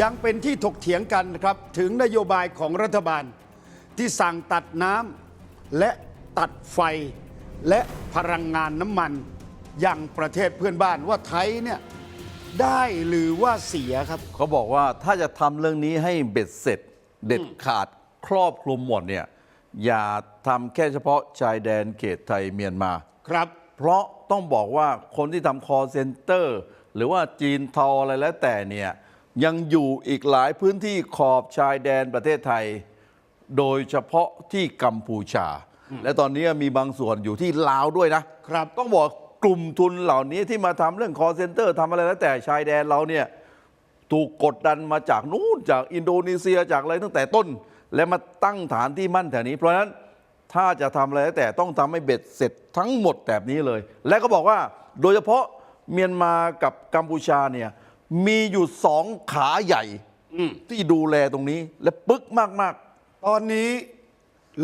ยังเป็นที่ถกเถียงกันนะครับ ถึงนโยบายของรัฐบาล ที่สั่งตัดน้ำและตัดไฟและพลังงานน้ำมัน อย่างประเทศเพื่อนบ้านว่าไทยเนี่ยได้หรือว่าเสียครับ เขาบอกว่าถ้าจะทำเรื่องนี้ให้เบ็ดเสร็จ เด็ดขาดครอบคลุมหมดเนี่ยอย่าทำแค่เฉพาะชายแดนเขตไทยเมียนมาครับ เพราะต้องบอกว่าคนที่ทำ call center หรือว่าจีนเทาอะไรแล้วแต่เนี่ย ยังอยู่อีกหลายพื้นที่ขอบชายแดนประเทศไทย โดยเฉพาะที่กัมพูชา และตอนนี้มีบางส่วนอยู่ที่ลาวด้วยนะครับ ต้องบอกกลุ่มทุนเหล่านี้ที่มาทำเรื่อง call center ทำอะไรแล้วแต่ชายแดนเราเนี่ยถูกกดดันมาจากนู้นจากอินโดนีเซียจากอะไรตั้งแต่ต้น และมาตั้งฐานที่มั่นแถวนี้ เพราะฉะนั้นถ้าจะทำอะไรแล้วแต่ต้องทำให้เบ็ดเสร็จทั้งหมดแบบนี้เลย และก็บอกว่าโดยเฉพาะเมียนมากับกัมพูชาเนี่ย มีอยู่สองขาใหญ่ที่ดูแลตรงนี้ และปึ๊กมาก ตอนนี้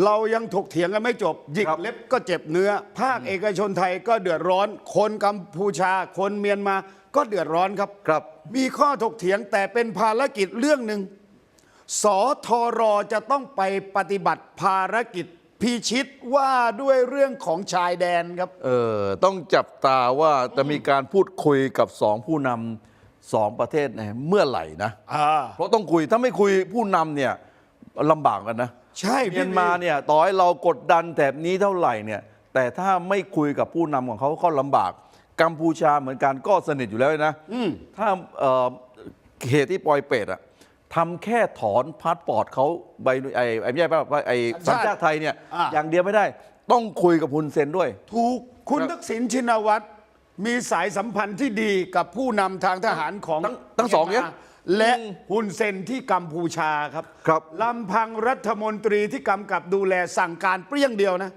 เรายังถกเถียงกันไม่จบหยิกครับเล็บก็เจ็บเนื้อ ภาคเอกชนไทยก็เดือดร้อน คนกัมพูชา คนเมียนมาก็เดือดร้อนครับๆครับ มีข้อถกเถียงแต่เป็นภารกิจเรื่องหนึ่งสทรจะต้องไปปฏิบัติภารกิจพิชิตว่าด้วยเรื่องของชายแดนครับเออต้องจับตาว่าจะมีการพูดคุยกับสองผู้นำ สองประเทศเนี่ยเมื่อไหร่นะ อ่า เพราะต้องคุยถ้าไม่คุยผู้นำเนี่ยลำบากกันนะใช่เมียนมาเนี่ยต่อให้เรากดดันแถบนี้เท่าไหร่เนี่ย แต่ถ้าไม่คุยกับผู้นำของเขาก็ลำบาก กัมพูชาเหมือนกันก็สนิทอยู่แล้วนะถ้าเอ่อเขตที่ปอยเป็ดอะทำแค่ถอนพาสปอร์ตเขาใบไอ้ไอ้ไม่ใช่ป่ะไอ้สัญชาติไทยเนี่ยอ่า อย่างเดียวไม่ได้ ต้องคุยกับฮุนเซนด้วย ถูกคุณครับทักษิณชินวัตร มีสายสัมพันธ์ที่ดีกับผู้นำทางทหารของทั้งทั้งสองเนี่ยมีมาและฮุนเซนที่กัมพูชาครับครับลำพังรัฐมนตรีที่กำกับดูแลสั่งการเปรี้ยงเดียวนะ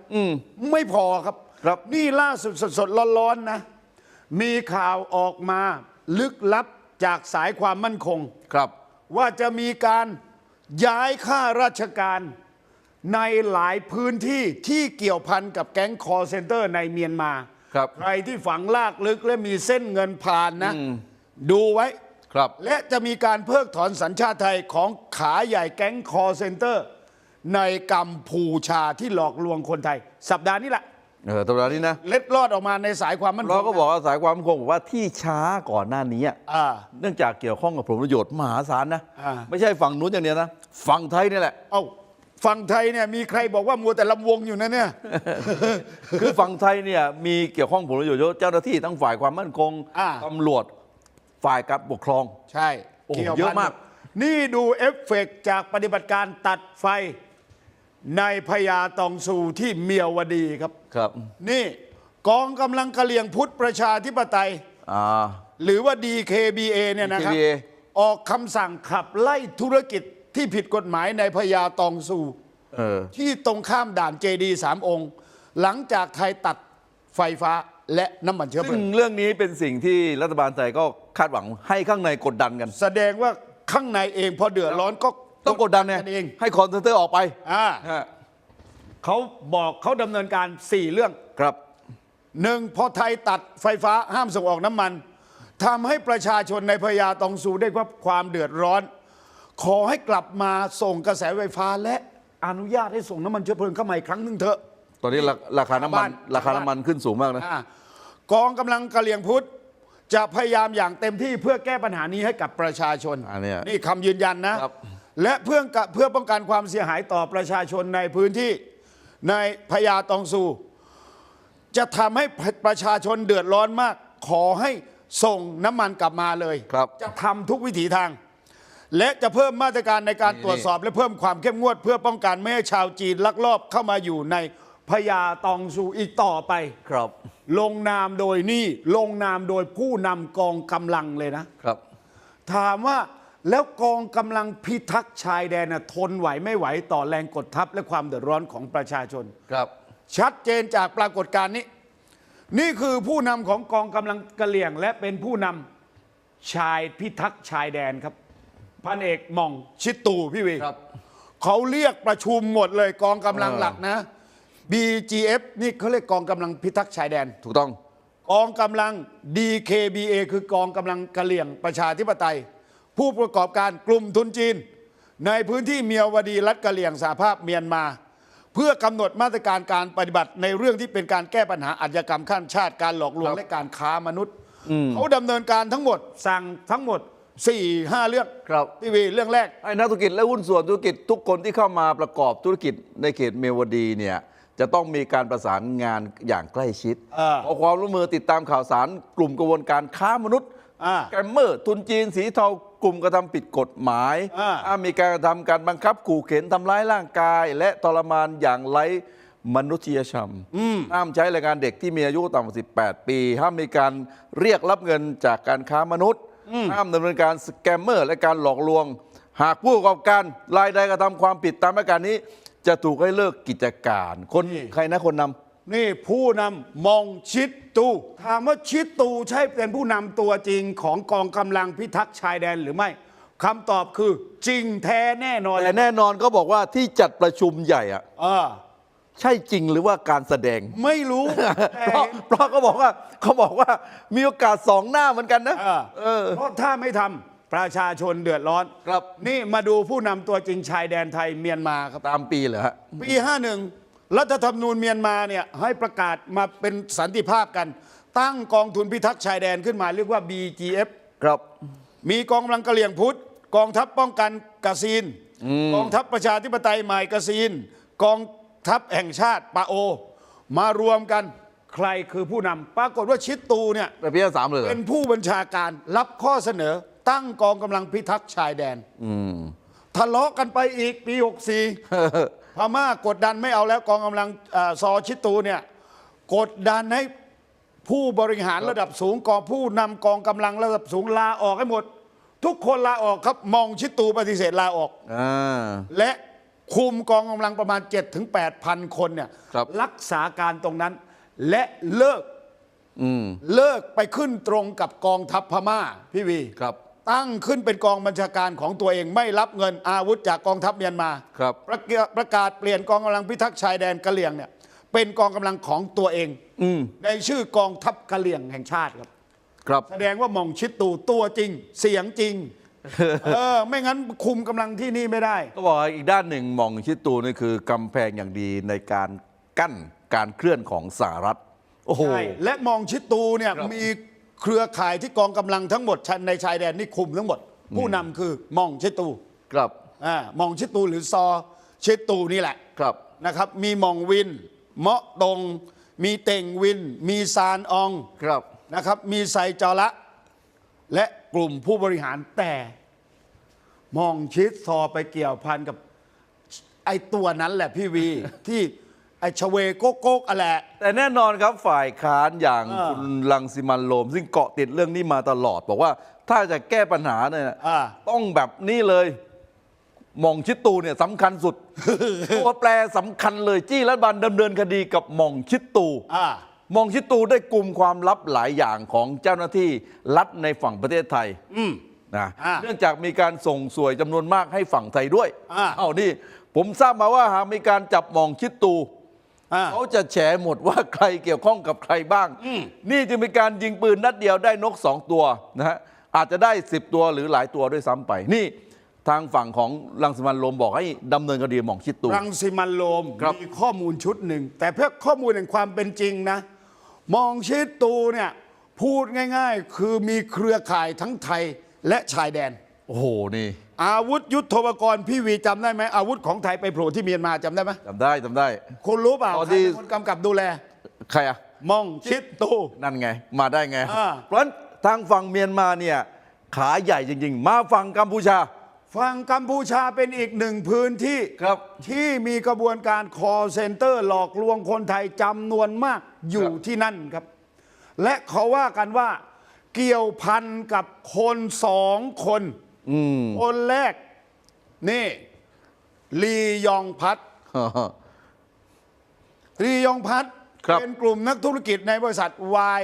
ไม่พอครับ ครับ นี่ล่าสุดสดๆร้อนๆนะ มีข่าวออกมาลึกลับจากสายความมั่นคง ครับ ว่าจะมีการย้ายข้าราชการในหลายพื้นที่ที่เกี่ยวพันกับแก๊งคอร์เซนเตอร์ในเมียนมา ครับ ใครที่ฝังลากลึกและมีเส้นเงินผ่านนะ ดูไว้ครับ และจะมีการเพิกถอนสัญชาติไทยของขาใหญ่แก๊งคอร์เซนเตอร์ ในกัมพูชาที่หลอกลวงคนไทย สัปดาห์นี้แหละเออตอนนี้นะเล็ดลอดออกมาในสายความมั่นคงเราก็บอกว่าสายความมั่นคงบอกว่าที่ช้าก่อนหน้านี้อะอ่าเนื่องจากเกี่ยวข้องกับผลประโยชน์มหาศาลนะอ่าไม่ใช่ฝั่งนู้นอย่างเดียวนะ ฝั่งไทยนี่แหละ เอ้า ฝั่งไทยเนี่ยมีใครบอกว่ามัวแต่ลำวงอยู่นะเนี่ย คือฝั่งไทยเนี่ยมีเกี่ยวข้องผลประโยชน์เยอะเจ้าหน้าที่ทั้งฝ่ายความมั่นคงอ่า ตำรวจฝ่ายการปกครอง ใช่โอ้โหกี่วพันเยอะมาก นี่ดูเอฟเฟกต์จากปฏิบัติการตัดไฟในพญาตองซูที่เมียวดีครับ ครับ นี่กองกำลังกะเหลี่ยงพุทธประชาธิปไตย อ่า หรือว่า DKBA เนี่ยนะครับ DKBA ออกคำสั่งขับไล่ธุรกิจ ที่ผิดกฎหมายในพญาตองซูเออที่ตรงข้ามด่านเจดีสามองค์ หลังจากไทยตัดไฟฟ้าและน้ำมันเชื้อเพซึ่ลิงงเรื่องนี้เป็นสิ่งที่รัฐบาลไทยก็คาดหวังให้ข้างในกดดันกัน แสดงว่าข้างในเองพอเดือดร้อนก็ต้องกดดันไงเองให้คอนเซนเตอร์ออกไปอ่าฮะเขาบอกเขาดำเนินการ 4 เรื่องครับหนึ่งพอไทยตัดไฟฟ้าห้ามส่งออกน้ำมันทำให้ประชาชนในพญาตองซูได้รับความเดือดร้อน ขอให้กลับมาส่งกระแสไฟฟ้าและอนุญาตให้ส่งน้ำมันเชื้อเพลิงเข้ามาอีกครั้งหนึ่งเถอะ ตอนนี้ราราคาน้ำมันบ้านราคาน้ำมันขึ้นสูงมากนะ อ่ากองกำลังกะเหลี่ยงพุทธจะพยายามอย่างเต็มที่เพื่อแก้ปัญหานี้ให้กับประชาชนอันเนี้ยนี่คำยืนยันนะ ครับ และเพื่อเพื่อป้องกันความเสียหายต่อประชาชนในพื้นที่ในพญาตองซู จะทำให้ประชาชนเดือดร้อนมาก ขอให้ส่งน้ำมันกลับมาเลย ครับ จะทำทุกวิถีทาง และจะเพิ่มมาตรการในการนี่ตรวจสอบและเพิ่มความเข้มงวด เพื่อป้องกันไม่ให้ชาวจีนลักลอบเข้ามาอยู่ในพญาตองซูอีกต่อไป ครับ ลงนามโดยนี่ลงนามโดยผู้นำกองกำลังเลยนะครับ ถามว่าแล้วกองกำลังพิทักษ์ชายแดนน่ะทนไหวไม่ไหวต่อแรงกดทับและความเดือดร้อนของประชาชน ครับ ชัดเจนจากปรากฏการณ์นี้ นี่คือผู้นำของกองกำลังกะเหลี่ยง และเป็นผู้นำชายพิทักษ์ชายแดนครับ พันเอกหม่อง ชิดตูพี่วีครับ เขาเรียกประชุมหมดเลยกองกำลังเออหลักนะ BGF นี่เขาเรียกกองกำลังพิทักษ์ชายแดน ถูกต้อง กองกำลัง DKBA คือกองกำลังกะเหลี่ยงประชาธิปไตย ผู้ประกอบการกลุ่มทุนจีน ในพื้นที่เมียวดีรัฐกะเหลี่ยงสหภาพเมียนมา เพื่อกำหนดมาตรการการปฏิบัติในเรื่องที่เป็นการแก้ปัญหาอาชญากรรมข้ามชาติการหลอกลวงและการค้ามนุษย์ เขาดำเนินการทั้งหมด สั่งทั้งหมด 4ี่ห้าเรื่องครับพี่วีเรื่องแรก ให้นักธุรกิจและหุ้นส่วนธุรกิจทุกคนที่เข้ามาประกอบธุรกิจในเขตเมวดีเนี่ยจะต้องมีการประสานงานอย่างใกล้ชิดเออขอความร่วมมือติดตามข่าวสาร กลุ่มกระบวนการค้ามนุษย์อ่าแกมเมอร์ ทุนจีนสีเทากลุ่มกระทำผิดกฎหมายอ่าห้ามมีการกระทำการบังคับขู่เข็นทำร้ายร่างกาย และทรมานอย่างไร้มนุษยธรรมห้ามใช้แรงงานเด็กที่มีอายุต่ำกว่า18 ปี ห้ามมีการเรียกรับเงินจากการค้ามนุษย์ ห้ามดำเนินการสแกมเมอร์ และการหลอกลวง หากผู้ประกอบการรายใดกระทำความผิดตามมาตรการนี้ จะถูกให้เลิกกิจการ คนนี่ใครนะคนนำนี่ผู้นำมองชิดตูถามว่าชิดตูใช่เป็นผู้นำตัวจริงของกองกำลังพิทักษ์ชายแดนหรือไม่คำตอบคือจริงแท้แน่นอนแต่แน่นอนก็บอกว่าที่จัดประชุมใหญ่อะเออ ใช่จริงหรือว่าการแสดง ไม่รู้แต่เพราะเพราะเขาบอกว่าเขาบอกว่ามีโอกาสสองหน้าเหมือนกันนะเออเออเพราะถ้าไม่ทำประชาชนเดือดร้อน ครับ นี่มาดูผู้นำตัวจริงชายแดนไทยเมียนมาครับ ตามปีเหรอฮะปี 51 รัฐธรรมนูญเมียนมาเนี่ยให้ประกาศมาเป็นสันติภาพกัน ตั้งกองทุนพิทักษ์ชายแดนขึ้นมาเรียกว่า BGF ครับ มีกองกำลังกะเหลี่ยงพุทธ กองทัพป้องกันกะซีน กองทัพประชาธิปไตยใหม่กะซีน กอง ทัพแห่งชาติปาโอ มารวมกันใครคือผู้นำปรากฏว่าชิดตูเนี่ยแต่พี่สามเลยเหรอเป็นผู้บัญชาการรับข้อเสนอ ตั้งกองกำลังพิทักษ์ชายแดนทะเลาะกันไปอีกปี64พม่ากดดันไม่เอาแล้วกองกำลังเออซอชิดตูเนี่ยกดดันให้ผู้บริหารระดับสูงกองผู้นำกองกำลังระดับสูงลาออกให้หมด ทุกคนลาออกครับมองชิดตูปฏิเสธลาออกอ่าและ คุมกองกำลังประมาณ7-8ถึงพันคนเนี่ยครับ รักษาการตรงนั้น และเลิกอืม เลิกไปขึ้นตรงกับกองทัพพม่าพี่วีครับ ตั้งขึ้นเป็นกองบัญชาการของตัวเองไม่รับเงินอาวุธจากกองทัพเมียนมา ครับ ประกาศประกาศเปลี่ยนกองกำลังพิทักษ์ชายแดนกะเหลี่ยงเนี่ยเป็นกองกำลังของตัวเอง อืม ในชื่อกองทัพกะเหลี่ยงแห่งชาติครับ ครับ แสดงว่าหมองชิดตูตัวจริง เสียงจริง เออ ไม่งั้นคุมกำลังที่นี่ไม่ได้ ก็บอกว่าอีกด้านหนึ่งมองชิดตูนี่คือกำแพงอย่างดีในการกั้นการเคลื่อนของสหรัฐ โอ้โห ใช่และมองชิดตูเนี่ยครับ มีเครือข่ายที่กองกำลังทั้งหมดชันในชายแดนนี่คุมทั้งหมด ผู้นำคือมองชิดตูครับ อ่ามองชิดตูหรือซอชิดตูนี่แหละครับ นะครับ มีมองวินเมาะตงมีเต่งวิน มีซานอองครับ นะครับ มีไซจอละ และกลุ่มผู้บริหารแต่มองชิดซอไปเกี่ยวพันกับ ไอ้ตัวนั้นแหละพี่วี ที่ไอ้ชเวโกโกกอะแหละแต่แน่นอนครับฝ่ายค้านอย่างเออคุณลังสิมันต์โรม ซึ่งเกาะติดเรื่องนี้มาตลอด บอกว่าถ้าจะแก้ปัญหาเนี่ยอ่า ต้องแบบนี้เลยหมองชิดตูเนี่ยสำคัญสุด ตัวแปรสำคัญเลยจี้รัฐบาลดำเนินคดีกับหมองชิดตู อ่าห มองชิดตูได้กลุ่มความลับหลายอย่างของเจ้าหน้าที่รัฐในฝั่งประเทศไทยอืม นะอ่าเนื่องจากมีการส่งสวยจำนวนมากให้ฝั่งไทยด้วยอ่า เอานี่ ผมทราบมาว่าหากมีการจับหมองชิดตู อ่า เขาจะแฉหมดว่าใครเกี่ยวข้องกับใครบ้างนี่จึงเป็นการยิงปืนนัดเดียวได้นกสองตัวนะฮะ อาจจะได้ 10 ตัวหรือหลายตัวด้วยซ้ำไป นี่ทางฝั่งของรังสิมันต์โรมบอกให้ดำเนินคดีหม่องชิดตู รังสิมันโรมครับ มีข้อมูลชุดหนึ่ง แต่เพื่อข้อมูลแห่งความเป็นจริงนะ มองชิดตูเนี่ยพูดง่ายๆ คือมีเครือข่ายทั้งไทยและชายแดน โอ้โห นี่ อาวุธยุทโธปกรณ์พี่วีจำได้ไหมอาวุธของไทยไปโผล่ที่เมียนมาจำได้ไหมจำได้จำได้ คุณรู้เปล่าอ๋อใครที่ เป็นคนกำกับดูแล ใครอะมองชิดตู นั่นไง มาได้ไง อ่า เพราะฉะนั้นทางฝั่งเมียนมาเนี่ย ขาใหญ่จริง ๆ มาฝั่งกัมพูชา ฝั่งกัมพูชาเป็นอีกหนึ่งพื้นที่ครับที่มีกระบวนการ call center หลอกลวงคนไทยจำนวนมากอยู่ครับ ที่นั่นครับ และเขาว่ากันว่าเกี่ยวพันกับคนสองคน อืม คนแรก นี่ ลียองพัดลียองพัดครับ เป็นกลุ่มนักธุรกิจในบริษัท Y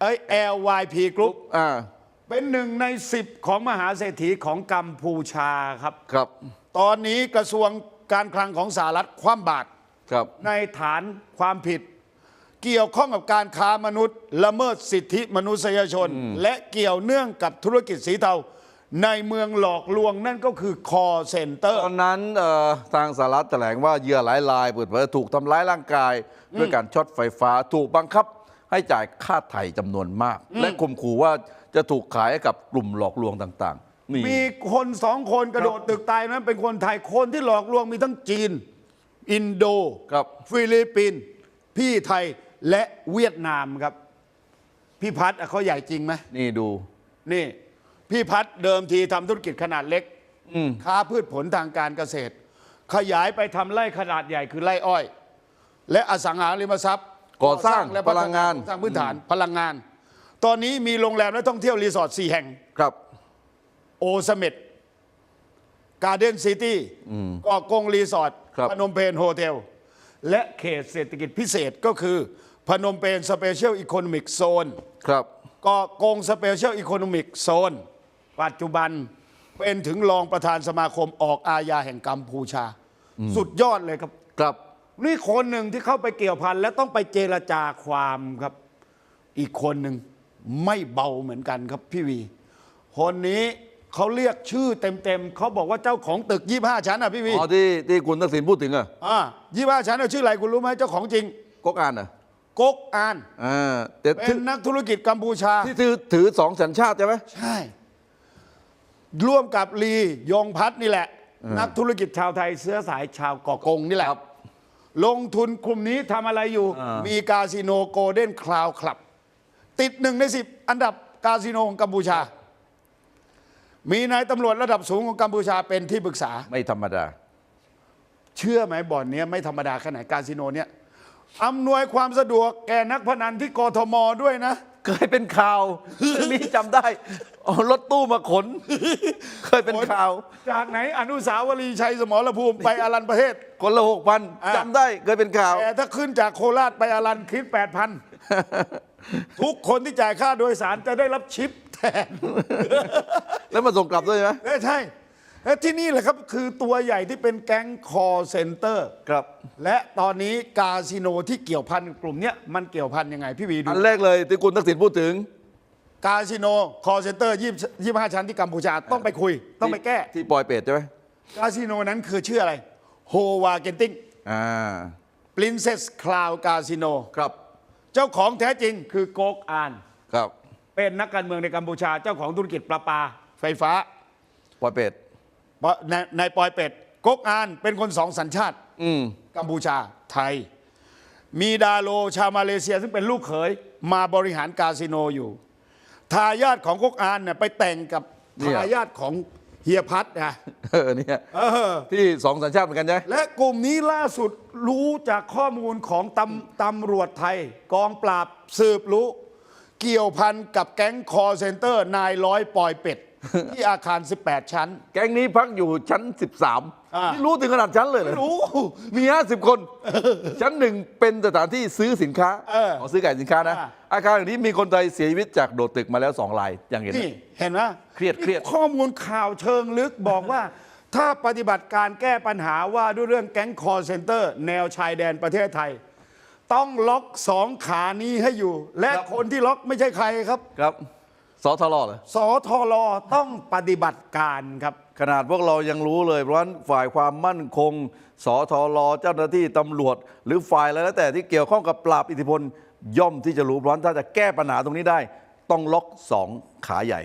เอ้ย LYP Group อ่า เป็นหนึ่งในสิบของมหาเศรษฐีของกัมพูชาครับ ครับ ตอนนี้กระทรวงการคลังของสหรัฐคว่ำบาตรครับ ในฐานความผิด เกี่ยวข้องกับการค้ามนุษย์ ละเมิดสิทธิมนุษยชน และเกี่ยวเนื่องกับธุรกิจสีเทา ในเมืองหลอกลวงนั่นก็คือคอเซ็นเตอร์ตอนนั้นเอ่อทางสหรัฐแถลงว่าเหยื่อหลายรายเปิดเผยถูกทำร้ายร่างกาย ด้วยการช็อตไฟฟ้าถูกบังคับให้จ่ายค่าไถ่จำนวนมาก และข่มขู่ว่า จะถูกขายให้กับกลุ่มหลอกลวงต่างๆนี่มีคนสองคนกระโดดตึกตายนั้นเป็นคนไทยคนที่หลอกลวงมีทั้งจีน อินโด ครับ ฟิลิปปินส์พี่ไทยและเวียดนามครับ พี่พัฒน์อะเขาใหญ่จริงไหมนี่ดู นี่ พี่พัฒน์เดิมทีทำธุรกิจขนาดเล็กอืมค้าพืชผลทางการเกษตร ขยายไปทำไร่ขนาดใหญ่คือไร่อ้อย และอสังหาริมทรัพย์ก่อสร้างและพัฒพลังงาน สร้างพื้นฐานพลังงาน ตอนนี้มีโรงแรมและท่องเที่ยวรีสอร์ทสี่แห่ง ครับ โอสเมดการ์เด้นซิตี้เกาะกงรีสอร์ทครับ พนมเปญโฮเทล และเขตเศรษฐกิจพิเศษก็คือ พนมเปญสเปเชียลอีโคโนมิกโซน ครับ เกาะกงสเปเชียลอีโคโนมิกโซน ปัจจุบันเป็นถึงรองประธานสมาคมออกอาญาแห่งกัมพูชา สุดยอดเลยครับ ครับ นี่คนหนึ่งที่เข้าไปเกี่ยวพัน และต้องไปเจรจาความครับ อีกคนหนึ่ง ไม่เบาเหมือนกันครับพี่วี คนนี้เขาเรียกชื่อเต็มๆเขาบอกว่าเจ้าของตึก 25 ชั้นอะพี่วีอ๋อที่ที่คุณทักษิณพูดถึงอะอ่า25 ชั้นอะชื่ออะไรคุณรู้ไหมเจ้าของจริงก๊กอ่านอะก๊กอานอ่าแต่เป็ที่นนักธุรกิจกัมพูชา ที่ถือถือสองสัญชาติใช่ไหมใช่ ร่วมกับลียงพัฒน์นี่แหละ นักธุรกิจชาวไทยเชื้อสายชาวเกาะกงนี่แหละครับลงทุนกลุ่มนี้ทำอะไรอยู่อ่ามีมีคาสิโนโกลเด้นคลาวคลับ ติดหนึ่งในสิบอันดับคาสิโนของกัมพูชา มีนายตำรวจระดับสูงของกัมพูชาเป็นที่ปรึกษา ไม่ธรรมดา เชื่อไหมบ่อนเนี้ยไม่ธรรมดาแค่ไหนคาสิโนเนี้ยอำนวยความสะดวกแก่นักพนันที่กทมด้วยนะ เคยเป็นข่าวมีจำได้เอารถตู้มาขน เคยเป็นข่าว จากไหนอนุสาวรีย์ชัยสมรภูมิไปอารันประเทศ คนละหกพันอะ จำได้เคยเป็นข่าว แต่ถ้าขึ้นจากโคราชไปอารันคิดแปดพัน ทุกคนที่จ่ายค่าโดยสารจะได้รับชิปแทน แล้วมาส่งกลับด้วยไหม เอ้ยใช่และที่นี่แหละครับคือตัวใหญ่ที่เป็นแก๊งคอเซ็นเตอร์ ครับ และตอนนี้คาสิโนที่เกี่ยวพันกับกลุ่มเนี้ยมันเกี่ยวพันยังไงพี่วีดูอันแรกเลยที่คุณทักษิณพูดถึงคาสิโนคอเซ็นเตอร์ยี่ยี่ห้าชั้นที่กัมพูชาต้องไปคุย ต้องไปแก้ที่ปอยเปรตใช่ไหมคาสิโนนั้นคือชื่ออะไรโฮวาเกนติงอ่า ปรินเซสคลาวคาสิโน ครับ เจ้าของแท้จริงคือโกกอาน ครับ เป็นนักการเมืองในกัมพูชาเจ้าของธุรกิจประปา ไฟฟ้าปอยเปรตในในปอยเป็ดกกอานเป็นคนสองสัญชาติ อืมกัมพูชาไทย มีดาโลชาวมาเลเซียซึ่งเป็นลูกเขยมาบริหารคาสิโนอยู่ ทายาทของกกอานเนี่ยไปแต่งกับเนี่ยทายาทของเฮียพัทนะเออเนี่ยเออ ที่สองสัญชาติเหมือนกันใช่ไหมและกลุ่มนี้ล่าสุดรู้จากข้อมูลของตำตำรวจไทย กองปราบสืบรู้ เกี่ยวพันกับแก๊งคอเซ็นเตอร์นายร้อยปอยเป็ด ที่อาคาร 18 ชั้น แก๊งนี้พักอยู่ชั้น13อ่านี่รู้ถึงขนาดชั้นเลยเหรอรู้ มี 50 คน ชั้นหนึ่งเป็นสถานที่ซื้อสินค้าเออขอซื้อขายสินค้านะ อ่า อาคารอย่างนี้มีคนไทยเสียชีวิตจากโดดตึกมาแล้วสองรายอย่างเห็น นี่นะเห็นไหมเครียดเครียด นี่ข้อมูลข่าวเชิงลึกบอกว่า ถ้าปฏิบัติการแก้ปัญหาว่าด้วยเรื่องแก๊งคอเซ็นเตอร์ แนวชายแดนประเทศไทย ต้องล็อกสองขานี้ให้อยู่ และคนที่ล็อกไม่ใช่ใครครับ ครับ สทลเหรอสทลต้องปฏิบัติการครับ ขนาดพวกเรายังรู้เลย เพราะฉะนั้นฝ่ายความมั่นคง สทลเจ้าหน้าที่ตำรวจ หรือฝ่ายอะไรแล้วแต่ที่เกี่ยวข้องกับปราบอิทธิพล ย่อมที่จะรู้เพราะฉะนั้นถ้าจะแก้ปัญหาตรงนี้ได้ ต้องล็อกสองขาใหญ่